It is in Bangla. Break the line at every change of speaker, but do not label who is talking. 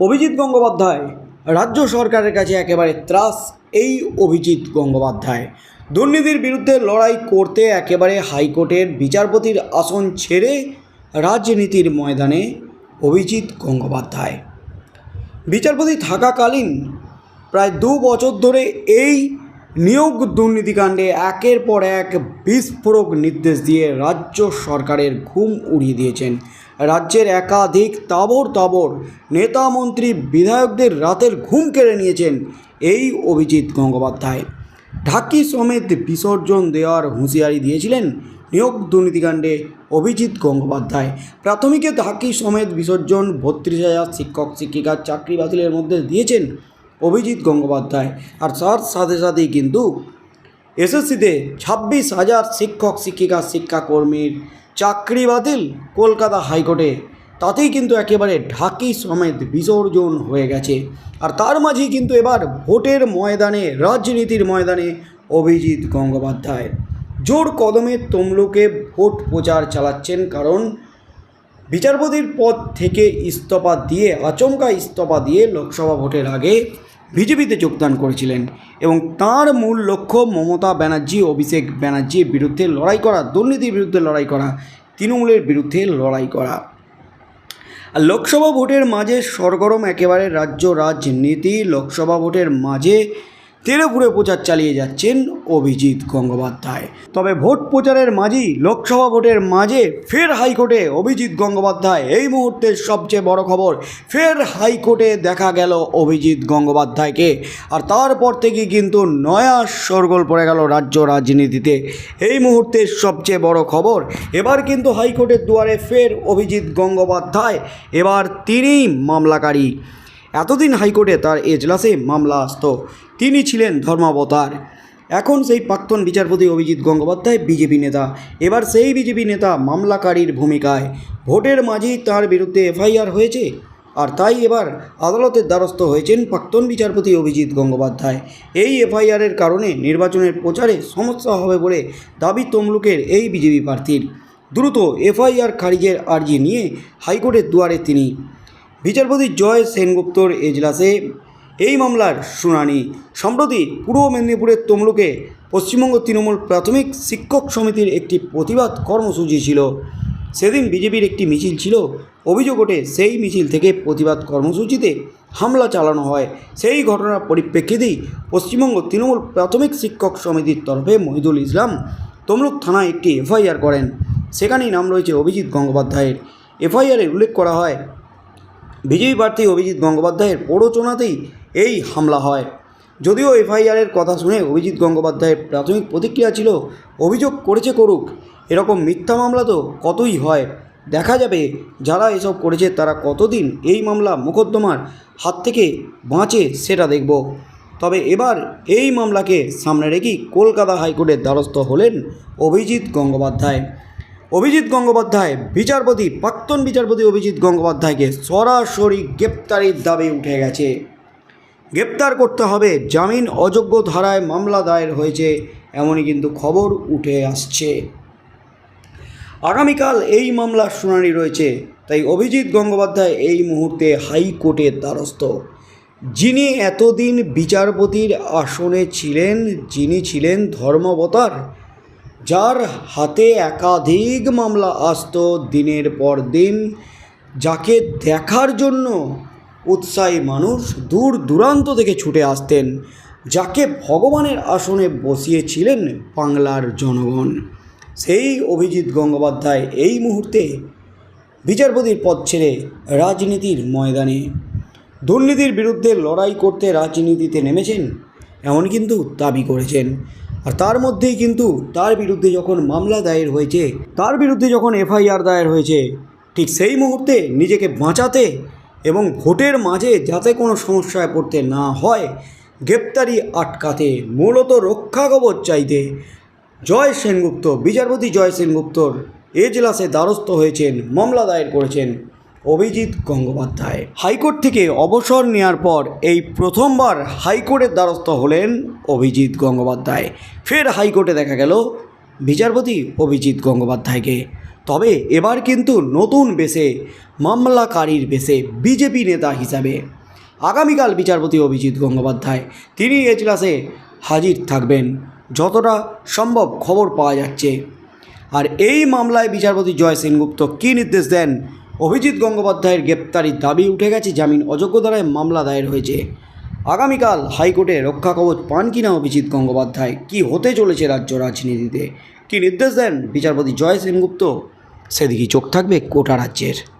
অভিজিৎ গঙ্গোপাধ্যায়, রাজ্য সরকারের কাছে একেবারে ত্রাস, এই অভিজিৎ গঙ্গোপাধ্যায়। দুর্নীতির বিরুদ্ধে লড়াই করতে একেবারে হাইকোর্টের বিচারপতির আসন ছেড়ে রাজনীতির ময়দানে অভিজিৎ গঙ্গোপাধ্যায়। বিচারপতি থাকাকালীন প্রায় দু বছর ধরে এই নিয়োগ দুর্নীতিকাণ্ডে একের পর এক বিস্ফোরক নির্দেশ দিয়ে রাজ্য সরকারের ঘুম উড়িয়ে দিয়েছেন। রাজ্যের একাধিক তাবর তাবর নেতা মন্ত্রী বিধায়কদের রাতের ঘুম কেড়ে নিয়েছেন এই অভিজিৎ গঙ্গোপাধ্যায়। ঢাকি সমেত বিসর্জন দেওয়ার হুঁশিয়ারি দিয়েছিলেন নিয়োগ দুর্নীতিকাণ্ডে অভিজিৎ গঙ্গোপাধ্যায়। প্রাথমিকে ঢাকি সমেত বিসর্জন বত্রিশ হাজার শিক্ষক শিক্ষিকার চাকরি বাতিলের মধ্যে দিয়েছেন অভিজিৎ গঙ্গোপাধ্যায়। আর তার সাথে সাথেই কিন্তু এসএসসিতে ছাব্বিশ হাজার শিক্ষক, শিক্ষিকা, শিক্ষাকর্মীর চাকরি বাতিল কলকাতা হাইকোর্টে। তাতেই কিন্তু একেবারে ঢাকি সমেত বিসর্জন হয়ে গেছে। আর তার মাঝেই কিন্তু এবার ভোটের ময়দানে, রাজনীতির ময়দানে অভিজিৎ গঙ্গোপাধ্যায়। জোর কদমে তমলুকে ভোট প্রচার চালাচ্ছেন কারণ বিচারপতির পদ থেকে ইস্তফা দিয়ে, আচমকা ইস্তফা দিয়ে লোকসভা ভোটের আগে বিজেপিতে যোগদান করেছিলেন এবং তার মূল লক্ষ্য মমতা ব্যানার্জি, অভিষেক ব্যানার্জির বিরুদ্ধে লড়াই করা, দুর্নীতির বিরুদ্ধে লড়াই করা, তৃণমূলের বিরুদ্ধে লড়াই করা। আর লোকসভা ভোটের মাঝে সরগরম একেবারে রাজ্য রাজনীতি। লোকসভা ভোটের মাঝে তেলেপুরে প্রচার চালিয়ে যাচ্ছেন অভিজিৎ গঙ্গোপাধ্যায়। তবে ভোট প্রচারের মাঝেই লোকসভা ভোটের মাঝে ফের হাইকোর্টে অভিজিৎ গঙ্গোপাধ্যায়। এই মুহূর্তের সবচেয়ে বড় খবর, ফের হাইকোর্টে দেখা গেল অভিজিৎ গঙ্গোপাধ্যায়কে। আর তারপর থেকে কিন্তু নয়া সরগোল পড়ে গেল রাজ্য রাজনীতিতে। এই মুহূর্তের সবচেয়ে বড় খবর, এবার কিন্তু হাইকোর্টের দুয়ারে ফের অভিজিৎ গঙ্গোপাধ্যায়। এবার তিনিই মামলাকারী। এতদিন হাইকোর্টে তার এজলাসে মামলা আসত। তিনি ছিলেন ধর্মাবতার। এখন সেই প্রাক্তন বিচারপতি অভিজিৎ গঙ্গোপাধ্যায় বিজেপি নেতা। এবার সেই বিজেপি নেতা মামলাকারীর ভূমিকায়। ভোটের মাঝেই তার বিরুদ্ধে এফআইআর হয়েছে। আর তাই এবার আদালতের দ্বারস্থ হয়েছেন প্রাক্তন বিচারপতি অভিজিৎ গঙ্গোপাধ্যায়। এই এফআইআরের কারণে নির্বাচনের প্রচারে সমস্যা হবে বলে দাবি তমলুকের এই বিজেপি প্রার্থীর। দ্রুত এফআইআর খারিজের আর্জি নিয়ে হাইকোর্টের দুয়ারে তিনি বিচারপতি জয় সেনগুপ্তর এজলাসে এই মামলার শুনানি। সম্প্রতি পূর্ব মেদিনীপুরের তমলুকে পশ্চিমবঙ্গ তৃণমূল প্রাথমিক শিক্ষক সমিতির একটি প্রতিবাদ কর্মসূচি ছিল। সেদিন বিজেপির একটি মিছিল ছিল। অভিযোগ ওঠে, সেই মিছিল থেকে প্রতিবাদ কর্মসূচিতে হামলা চালানো হয়। সেই ঘটনার পরিপ্রেক্ষিতেই পশ্চিমবঙ্গ তৃণমূল প্রাথমিক শিক্ষক সমিতির তরফে মহিদুল ইসলাম তমলুক থানায় একটি এফআইআর করেন। সেখানেই নাম রয়েছে অভিজিৎ গঙ্গোপাধ্যায়ের। এফআইআরে উল্লেখ করা হয় বিজেপি প্রার্থী অভিজিৎ গঙ্গোপাধ্যায়ের প্ররোচনাতেই এই হামলা হয়। যদিও এফআইআরের কথা শুনে অভিজিৎ গঙ্গোপাধ্যায়ের প্রাথমিক প্রতিক্রিয়া ছিল, অভিযোগ করেছে করুক, এরকম মিথ্যা মামলা তো কতই হয়? দেখা যাবে যারা এসব করেছে তারা কতদিন এই মামলা মোকদ্দমার হাত থেকে বাঁচে সেটা দেখব। তবে এবার এই মামলাকে সামনে রেখেই কলকাতা হাইকোর্টের দ্বারস্থ হলেন অভিজিৎ গঙ্গোপাধ্যায়। অভিজিৎ গঙ্গোপাধ্যায়, বিচারপতি, প্রাক্তন বিচারপতি অভিজিৎ গঙ্গোপাধ্যায়কে সরাসরি গ্রেপ্তারির দাবি উঠে গেছে। গ্রেপ্তার করতে হবে, জামিন অযোগ্য ধারায় মামলা দায়ের হয়েছে, এমনই কিন্তু খবর উঠে আসছে। আগামীকাল এই মামলার শুনানি রয়েছে, তাই অভিজিৎ গঙ্গোপাধ্যায় এই মুহূর্তে হাইকোর্টের দ্বারস্থ। যিনি এতদিন বিচারপতির আসনে ছিলেন, যিনি ছিলেন ধর্মাবতার যার হাতে একাধিক মামলা আসত দিনের পর দিন, যাকে দেখার জন্য উৎসাহী মানুষ দূর দূরান্ত থেকে ছুটে আসতেন, যাকে ভগবানের আসনে বসিয়েছিলেন বাংলার জনগণ। সেই অভিজিৎ গঙ্গোপাধ্যায় এই মুহূর্তে বিচারপতির পদ ছেড়ে রাজনীতির ময়দানে। দুর্নীতির বিরুদ্ধে লড়াই করতে রাজনীতিতে নেমেছেন, এমন কিন্তু দাবি করেছেন। আর তার মধ্যেই কিন্তু তার বিরুদ্ধে যখন মামলা দায়ের হয়েছে, তার বিরুদ্ধে যখন এফআইআর দায়ের হয়েছে, ঠিক সেই মুহূর্তে নিজেকে বাঁচাতে এবং ভোটের মাঝে যাতে কোনো সমস্যায় পড়তে না হয়, গ্রেপ্তারি আটকাতে মূলত রক্ষা কবচ চাইতে জয় সেনগুপ্ত, বিচারপতি জয় সেনগুপ্তর এজলাসে দ্বারস্থ হয়েছেন, মামলা দায়ের করেছেন। অভিজিৎ গঙ্গোপাধ্যায়। হাইকোর্ট থেকে অবসর নেওয়ার পর এই প্রথমবার হাইকোর্টের দ্বারস্থ হলেন অভিজিৎ গঙ্গোপাধ্যায়। ফের হাইকোর্টে দেখা গেল বিচারপতি অভিজিৎ গঙ্গোপাধ্যায়কে। তবে এবার কিন্তু নতুন বেশে, মামলাকারীর বেশে বিজেপি নেতা হিসাবে। আগামীকাল বিচারপতি অভিজিৎ গঙ্গোপাধ্যায়, তিনি এজলাসে হাজির থাকবেন, যতটা সম্ভব খবর পাওয়া যাচ্ছে। আর এই মামলায় বিচারপতি জয় সেনগুপ্ত কী নির্দেশ দেন অভিজিৎ গঙ্গোপাধ্যায়ের গ্রেপ্তারির দাবি উঠে গেছে জামিন অযোগ্য দ্বারায় মামলা দায়ের হয়েছে। আগামীকাল হাইকোর্টে রক্ষা কবচ পান কিনা অভিজিৎ গঙ্গোপাধ্যায়? কি হতে চলেছে রাজ্য রাজনীতিতে? কি নির্দেশ দেন বিচারপতি জয় সেনগুপ্ত? সেদিকে চোখ থাকবে কোটা রাজ্যের।